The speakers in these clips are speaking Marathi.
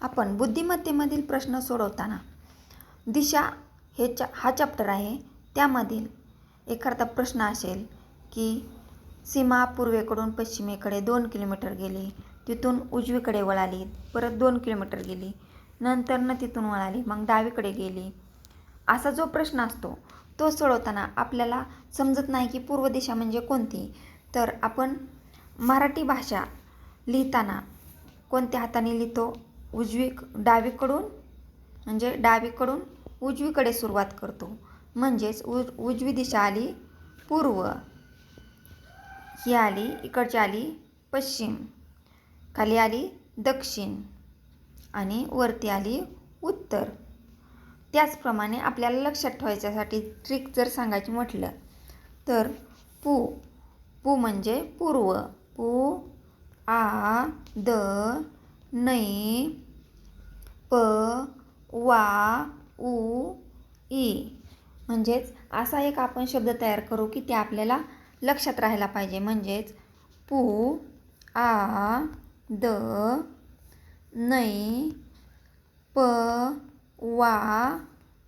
आपण बुद्धिमत्तेमधील प्रश्न सोडवताना दिशा हे चा हा चॅप्टर आहे. त्यामधील एखादा प्रश्न असेल की सीमा पूर्वेकडून पश्चिमेकडे दोन किलोमीटर गेली तिथून उजवीकडे वळाली परत दोन किलोमीटर गेली नंतरनं तिथून वळाली मग डावीकडे गेली. असा जो प्रश्न असतो तो सोडवताना आपल्याला समजत नाही की पूर्व दिशा म्हणजे कोणती. तर आपण मराठी भाषा लिहिताना कोणत्या हाताने लिहितो? उजवी डावीकडून म्हणजे डावीकडून उजवीकडे सुरुवात करतो. म्हणजेच उज उजवी दिशा आली पूर्व. ही आली इकडची आली पश्चिम. खाली आली दक्षिण. आणि वरती आली उत्तर. त्याचप्रमाणे आपल्याला लक्षात ठेवायच्यासाठी ट्रिक जर सांगायची म्हटलं तर पू पू म्हणजे पूर्व. पू आ द नै प वा उ ई म्हणजेच असा एक आपण शब्द तयार करू की ते आपल्याला लक्षात राहायला पाहिजे. म्हणजेच पू आ द नै प वा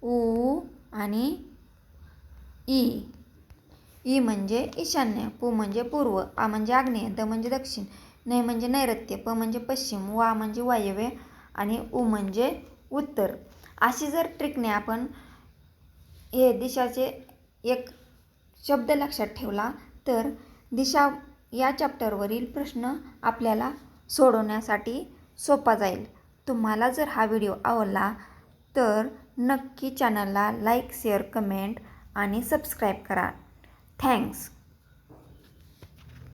उ आणि ई ई म्हणजे ईशान्य पू म्हणजे पूर्व आ म्हणजे आग्नेय द म्हणजे दक्षिण. नै म्हणजे नैऋत्य प म्हणजे पश्चिम वा म्हणजे वायव्य आणि उ म्हणजे उत्तर. अशी जर ट्रिकने आपण हे दिशाचे एक शब्द लक्षात ठेवला तर दिशा या चॅप्टरवरील प्रश्न आपल्याला सोडवण्यासाठी सोपा जाईल. तुम्हाला जर हा व्हिडिओ आवडला तर नक्की चॅनलला लाईक शेअर कमेंट आणि सबस्क्राईब करा. थँक्स.